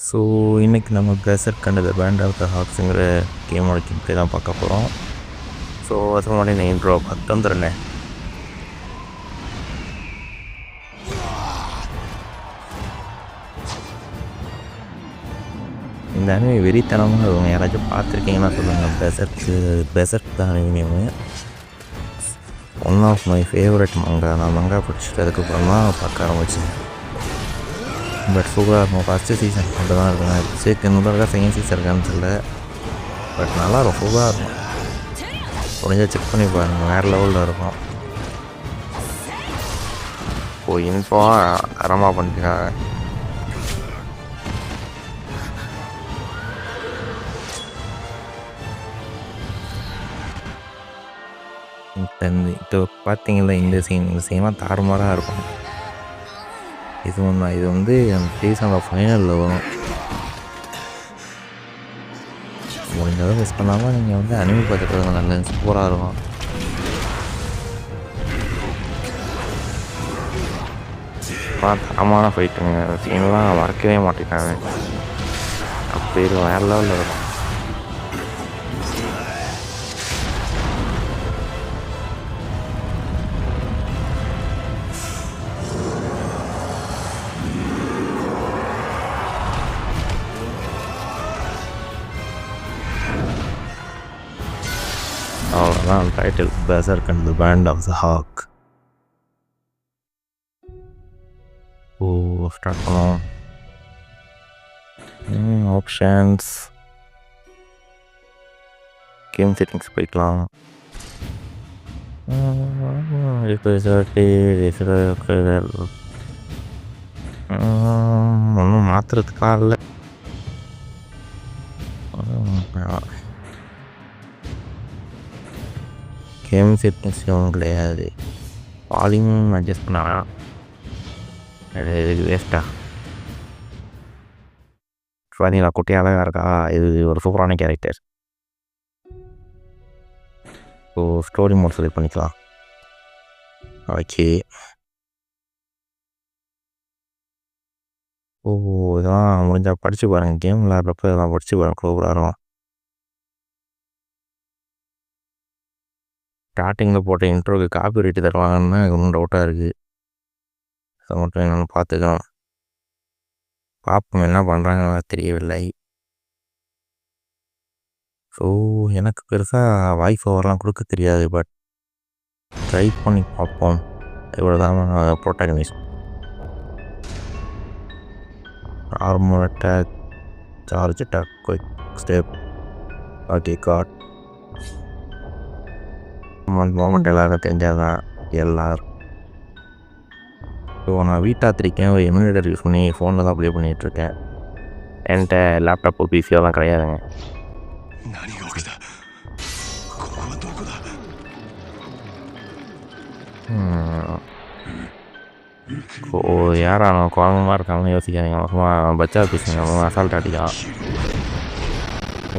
So இன்றைக்கி நம்ம பிரசர் த band of த ஹாக்ஸுங்கிற கேமோட கேம் தான் பார்க்க போகிறோம் ஸோ அதுக்கு மாதிரி நான் இன்ட்ரோ பார்த்து வந்துடுறேன் இந்த அனிமே வெறித்தனமாக இருக்கும் யாராச்சும் பார்த்துருக்கீங்கன்னா சொல்லுங்கள் பெசர்க்கு பெசர்க் தான் anime one of my favourite manga நான் மங்கா பிடிச்சிட்டு அதுக்கப்புறம் தான் பார்க்க ஆரம்பிச்சேன். பட் சூப்பராக இருக்கும் ஃபஸ்ட்டு சீசன் மட்டும் தான் இருக்கும் சேர்க்கு இன்னும் இருக்கா செகண்ட் சீசன் இருக்கான்னு தெரியல. பட் நல்லா இருக்கும் சூப்பராக இருக்கும். முடிஞ்சால் செக் பண்ணி பாருங்கள் வேறு லெவலில் இருக்கும். ஓ இன்ஃபோவாக அறமாக பண்ணிக்கிறாங்க இப்போ இப்போ பார்த்தீங்களா இந்த சீன் இந்த சீமாக தாறுமாறாக இருக்கும். இது ஒன்று இது வந்து அந்த சீசனோட ஃபைனலில் வரும். முடிஞ்சளவு மிஸ் பண்ணாமல் நீங்கள் வந்து அனிமே பார்த்துக்கிறது நல்ல சூப்பராக இருக்கும். தரமான ஃபைட்டுங்க சீன்லாம் மறக்கவே மாட்டேங்கிறாங்க. அப்படி இருக்கும் வேறு லெவலில் இருக்கும். அவ்வளோதான் title Berserk and the band of the hawk oh start பண்ணுவோம் ஆப்ஷன்ஸ் கேம் செட்டிங்ஸ் போய்க்கலாம். ஒன்றும் மாற்றுறதுக்கெலாம் இல்லை. கேம் ஃபிட்னஸ் எதுவும் கிடையாது. வால்யூம் அட்ஜஸ்ட் பண்ண இது அது இதுக்கு வேஸ்ட்டா பார்த்தீங்களா குட்டி அழகாக இருக்கா? இது ஒரு சூப்பரான character so story mode select பண்ணிக்கலாம். ஓகே ஓ இதெல்லாம் முடிஞ்சால் படித்து பாருங்கள் கேம் விளாட்றப்ப இதெல்லாம் படித்து பாருங்கள் சூப்பராக இருக்கும். ஸ்டார்டிங்கில் போட்ட இன்ட்ரோக்கு காப்பி ரைட்டு தருவாங்கன்னு இன்னும் டவுட்டாக இருக்குது அதை மட்டும் என்னென்னு பார்த்துக்கலாம். பார்ப்போம் என்ன பண்ணுறாங்க தெரியவில்லை. ஸோ எனக்கு பெருசாக வாய்ஸ் ஓவர்லாம் கொடுக்க தெரியாது பட் ட்ரை பண்ணி பார்ப்போம். இவ்வளோ தான் protagonist normal attack charge attack quick step okay guard moment moment எல்லோரும் தெரிஞ்சால் தான் எல்லோரும் இப்போ நான் வீட்டாத்திரிக்கேன் ஒரு எமுலேட்டர் யூஸ் பண்ணி ஃபோனில் தான் ப்ளே பண்ணிகிட்ருக்கேன் என்கிட்ட லேப்டாப்பு பிசியோலாம் கிடையாதுங்க. ஓ யாரா நான் குழம்பமாக இருக்காங்கன்னு யோசிக்காதீங்க. மொத்தமாக பச்சா பேசுங்க அசால்ட் அடிக்கலாம்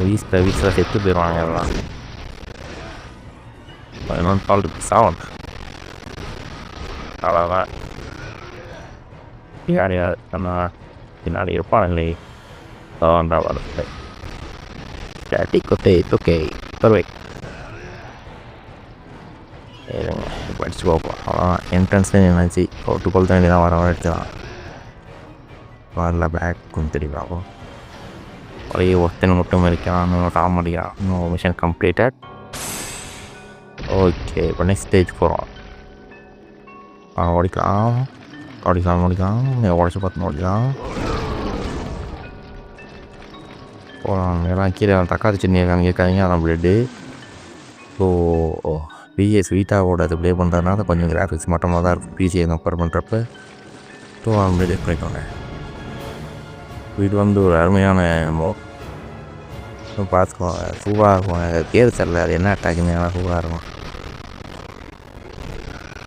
வீசில் வீசில் செத்து போயிடுவாங்க எல்லாம். பதினொன்று பால் சாவன் அவ்வளோதான் யார் யார் நம்ம பின்னாடி இருப்பானுங்களே சாவன்றா வரல டேட்டி கொத்தே ஓகே பருவை இருங்க படிச்சு பார்ப்போம் அவ்வளோதான் என்ட்ரன்ஸ்லேயே நினைச்சு டுவெல் தேர்ட்டி தான் வர வர எடுத்துக்கலாம் வரல பேக் கொஞ்சம் தெரியும் ஒரே ஒருத்தன் மட்டும் இருக்கான் இன்னும் காமெடியா இன்னும் மிஷன் கம்ப்ளீட்டட் ஓகே இப்போ நெக்ஸ்ட் ஸ்டேஜ் போகிறோம் ஆ ஓடிக்கலாம் ஓடிக்கலாம் ஓடிக்கலாம் உடச்சி பார்த்து ஓடிக்கலாம் போகலாம் எல்லாம் கீழே தக்காளி சட்னி இருக்காங்க கேட்காதீங்க அதான் பிளட்டு ஸோ பிஎஸ் வீட்டாவோட அது ப்ளே பண்ணுறதுனால கொஞ்சம் கிராஃபிக்ஸ் மட்டமாக தான் இருக்கும் பிசியை கம்பேர் பண்ணுறப்ப ஸோ அவன் பிளேட் பண்ணிக்கோங்க வீடு வந்து ஒரு அருமையான பார்த்துக்கோங்க சூப்பராக இருக்கும் அது பேர் தெரில அது என்ன அட்டாக்குன்னு ஆனால் சூப்பராக இருக்கும்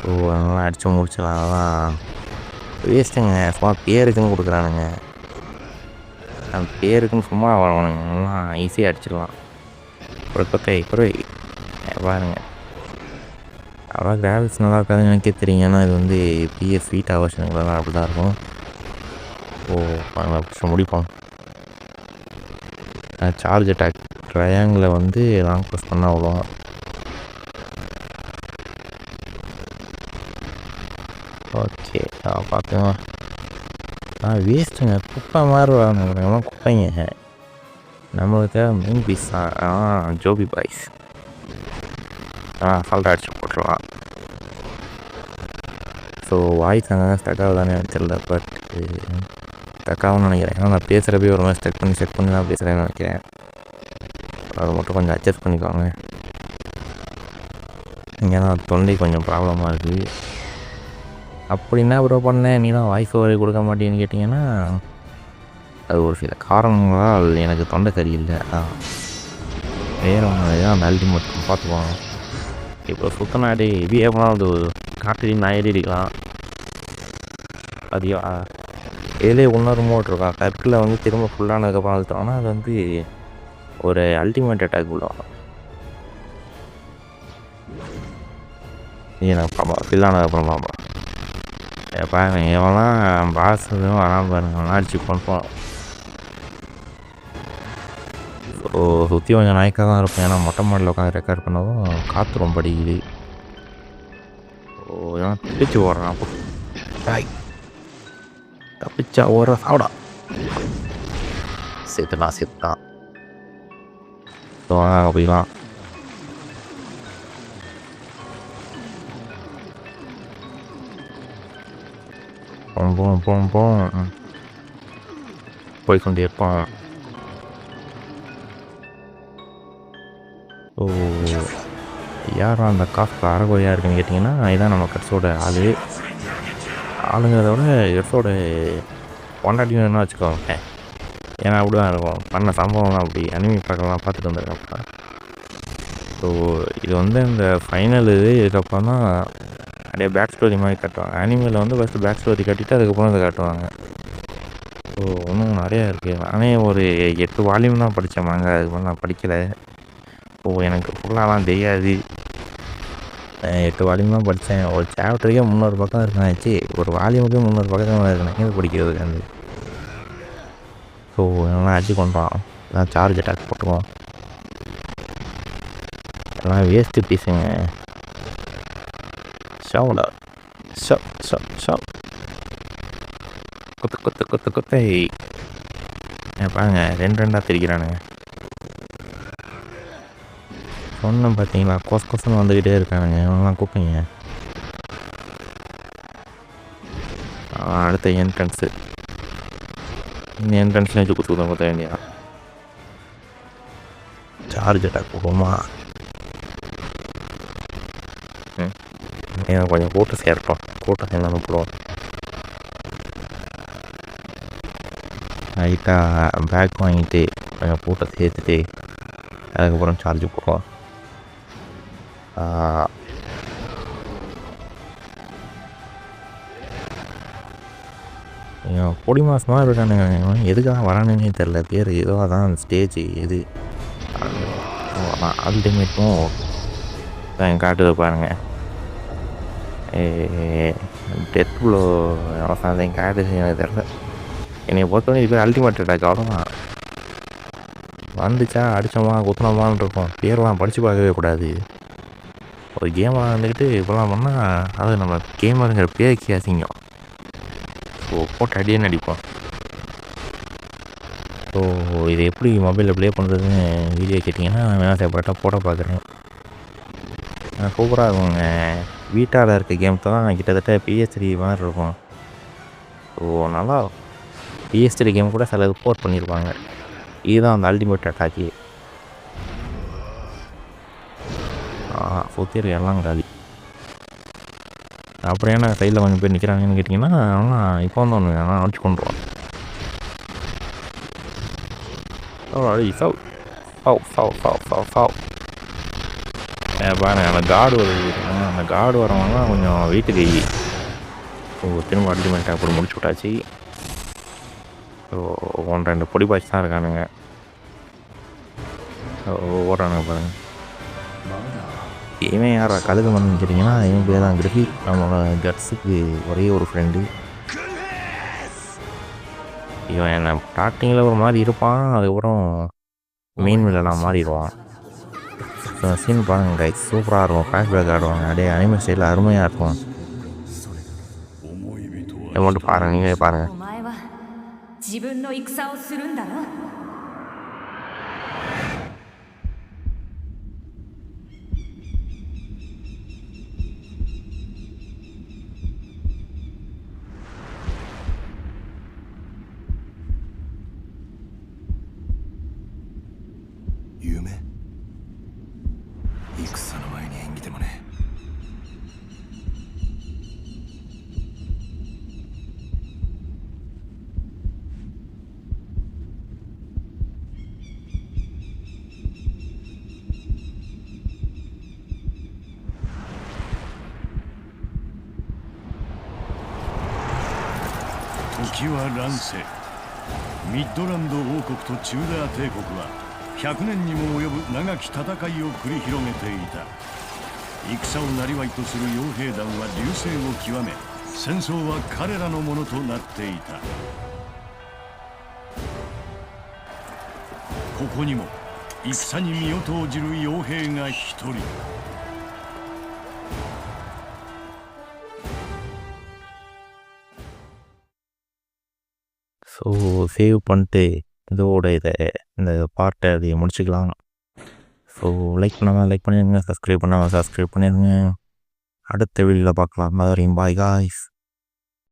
ஸோ அதெல்லாம் அடித்து முடிச்சிடலாம் அதெல்லாம். வேஸ்ட்டுங்க சும்மா பேருக்குன்னு கொடுக்குறானுங்க. அந்த பேருக்குன்னு சும்மா வரவனுங்க எல்லாம் ஈஸியாக அடிச்சிடலாம். ஒரு குறை பாருங்க. அவ்வளோ கிராஃபிக்ஸ் நல்லா இருக்காதுன்னு எனக்கே தெரியும். ஏன்னா இது வந்து பிஎஃப் வீட்டா வெர்ஷனுங்களாம் அப்படி தான் இருக்கும். ஓ அப்படி முடிப்போம் சார்ஜ் அட்டாக் ட்ரையாங்கில் வந்து லாங் ப்ரெஸ் பண்ணால் அவ்வளோ ஓகே பார்த்துங்க ஆ வேஸ்ட்டுங்க குப்பை மாதிரி வாங்க குப்பைங்க நம்மளுக்கு தேவை மெயின் பீஸ் ஆ ஜோபி பாய்ஸ் ஆ ஃபால்ட் அடிச்சு போட்டுருவான் ஸோ வாய்ஸ் அங்கே ஸ்டக் ஆகுதானே தெரியல பட் ஸ்டக் ஆகும்னு நினைக்கிறேன் ஏன்னா நான் பேசுகிறப்பே ஒரு மாதிரி ஸ்டக் பண்ணி செக் பண்ணி தான் பேசுகிறேன்னு நினைக்கிறேன் அதை மட்டும் கொஞ்சம் அட்ஜஸ்ட் பண்ணிக்கோங்க ஏன்னா தொண்டை கொஞ்சம் ப்ராப்ளமாக இருக்குது அப்படின்னா ப்ரோ பண்ணேன் நீ தான் வாய்ஸ் ஓவர் கொடுக்க மாட்டேன்னு கேட்டிங்கன்னா அது ஒரு சில காரணங்களால் எனக்கு தொண்டை சரியில்லை வேறு ஒன்று தான் அந்த அல்டிமேட் பார்த்துப்போம் இப்போ சுத்த நாடு ஹெவியாக போனால் அது காட்டிலையும் நான் ஏறி இருக்கலாம். அது இதிலே இன்னொரு மோட் இருக்கும் கற்கில் வந்து திரும்ப ஃபுல்லானதுக்கப்புறம் அழுத்தோம்னா அது வந்து ஒரு அல்டிமேட் அட்டாக் விடுவாங்க நீ நான் பாப்பா ஃபில்லானதுக்கப்புறம் பாப்பா. பாருங்க இவெல்லாம் பாஸ் எதுவும் வராமல் பாருங்க அடிச்சு பண்ணுவான் ஸோ சுற்றி கொஞ்சம் நாய்க்காக தான் இருப்பேன் ஏன்னா மொட்டை மாடலில் உட்காந்து ரெக்கார்ட் பண்ணதும் காற்று ரொம்ப அடிக்குது. ஓ ஏன்னா தப்பிச்சு ஓடுறான் அப்போ. டாய். தப்பிச்சா ஓடுற சாப்பிடா செத்துட்டான் செத்துட்டான். ஸோ வாங்க போம் போம் போம் போம் போய்கொண்டே இருப்பான் ஓ யார் அந்த காசு அறகுறையாக இருக்குன்னு கேட்டிங்கன்னா இதான் நம்ம கட்ஸோட ஆள். ஆளுங்கிறத விட எர்ஸோட கொண்டாட்டியும் என்ன வச்சுக்கோங்க. ஏன்னா அப்படி தான் இருக்கும். பண்ண சம்பவம்லாம் அப்படி அனிமி பார்க்கலாம் பார்த்துட்டு வந்திருக்கேன். ஸோ இது வந்து இந்த ஃபைனல் இது இதுக்கப்புறம் தான் அப்படியே பேக் ஸ்டோரி மாதிரி காட்டுவாங்க. அனிமேல வந்து ஃபஸ்ட்டு பேக் ஸ்டோரி கட்டிட்டு அதுக்கப்புறம் அதை காட்டுவாங்க. ஸோ இன்னும் நிறையா இருக்குது நானே ஒரு எட்டு வால்யூம் தான் படித்தேன் மாங்க அதுக்கு நான் படிக்கலை. ஓ எனக்கு ஃபுல்லாலாம் தெரியாது. எட்டு வால்யூம் தான் படித்தேன் ஒரு சாப்டருக்கே முந்நூறு பக்கம் இருக்காச்சு ஒரு வால்யூமுக்கே முந்நூறு பக்கம் இருக்கேன் படிக்கிறது? வந்து ஸோ எல்லாம் அடிச்சு கொண்டான் நான் சார்ஜ் அட்டாக் போட்டுருவோம் எல்லாம் வேஸ்ட்டு பீஸுங்க ஷவுடா ஷப் ஷப் ஷப் கொத்து கொத்து கொத்து கொத்தை ஏன் பாருங்க ரெண்டு ரெண்டாக திரிக்கிறானுங்க சொன்னேன் பார்த்தீங்களா கொசு கொசன்னு வந்துக்கிட்டே இருக்கானுங்க இவங்கெல்லாம் கூப்பிங்க அடுத்த என்ட்ரன்ஸு இந்த என்ட்ரன்ஸ்லேயும் வச்சு குத்து குத்த குத்த வேண்டியதான் சார்ஜ் அட்டாக் போகுமா ம் ஏன் கொஞ்சம் கூட்டம் சேர்ப்போம் கூட்டம் சேர்ந்து போடுவோம் லைட்டாக பேக் வாங்கிட்டு கொஞ்சம் கூட்டம் சேர்த்துட்டு அதுக்கப்புறம் சார்ஜ் போடுவோம் பொடி மாசமாக இருக்கானுங்க. எதுக்காக வரானுன்னே தெரில பேர் ஏதோ அதான் ஸ்டேஜ் எது அல்டிமேட்டும் காட்டுது பாருங்கள் டெத் ப்ளோ அவசானம் காட்டுது எனக்கு தெரில என்னை பொறுத்தவரை இது அல்டிமேட் அட்டாக் அவ்வளோதான் வந்துச்சா அடித்தோமா குத்துனோமான்னு இருக்கும். பேர்லாம் படித்து பார்க்கவே கூடாது. ஒரு கேமாக இருந்துக்கிட்டு இப்போலாம் பண்ணால் அது நம்ம கேமருங்கிற பேருக்கு அசிங்கம். ஸோ போட்டு அடியே நடிப்போம். ஸோ இது எப்படி மொபைலில் ப்ளே பண்ணுறதுன்னு வீடியோ கேட்டிங்கன்னா நான் தேவைப்பட்டால் செப்பரேட்டாக போட பார்க்குறேன். சூப்பராக இருக்குங்க. வீட்டால் இருக்க கேம் தான் கிட்டத்தட்ட பிஎஸ்டி மாதிரி இருக்கும். ஸோ நல்லா பிஎஸ்டி கேம் கூட சில போர்ட் பண்ணியிருப்பாங்க இதுதான் அந்த அல்டிமேட் அட்டாக்கி சுற்றி எல்லாம் காலி. அப்புறம் ஏன்னா சைடில் கொஞ்சம் பேர் நிற்கிறாங்கன்னு கேட்டிங்கன்னா ஆனால் இப்போ வந்து ஒன்று ஆனால் அடிச்சு கொண்டுருவான் சவ். சவு சவ் சவு சவ் சவ். பாருங்க அந்த காடு வருது அந்த காடு வரவங்க கொஞ்சம் வீட்டுக்கு கை ஸோ திரும்ப அல்டிமேட்டாக அப்படி முடிச்சு விட்டாச்சு. ஸோ ஒன்று ரெண்டு பொடி பாய்ச்சி தான் இருக்கானுங்க. ஸோ ஓடுறானுங்க பாருங்க. இவன் யார் கழுகு மண்ணு கேட்டிங்கன்னா இவன் பேர் தான் கிரஃபி. நம்மளோட கட்ஸுக்கு ஒரே ஒரு ஃப்ரெண்டு இவன் என்ன ஸ்டார்டிங்கில் ஒரு மாதிரி இருப்பான் அதுக்கப்புறம் மீன் வில்லலாம் மாறிடுவான். ஸோ சீன் பாருங்கள் கைஸ் சூப்பராக இருக்கும். ஃப்ளாஷ் பேக் ஆடுவாங்க. அப்படியே அனிமல் ஸ்டைலில் அருமையாக இருக்கும். மட்டும் பாருங்கள் நீங்களே பாருங்கள் は乱世。ミッドランド王国とチューダー帝国は100年にも及ぶ長き戦いを繰り広げていた。戦を生りとする傭兵団は隆盛を極め戦争は彼らのものとなっていた。ここにも戦に身を投じる傭兵が一人。ஸோ சேவ் பண்ணிட்டு இதோட இதை இந்த பார்ட்டை அதை முடிச்சுக்கலாம். ஸோ லைக் பண்ணாமல் லைக் பண்ணிடுங்க. சப்ஸ்கிரைப் பண்ணாமல் சப்ஸ்கிரைப் பண்ணிடுங்க. அடுத்த வீடியோவில் பார்க்கலாம். Bye guys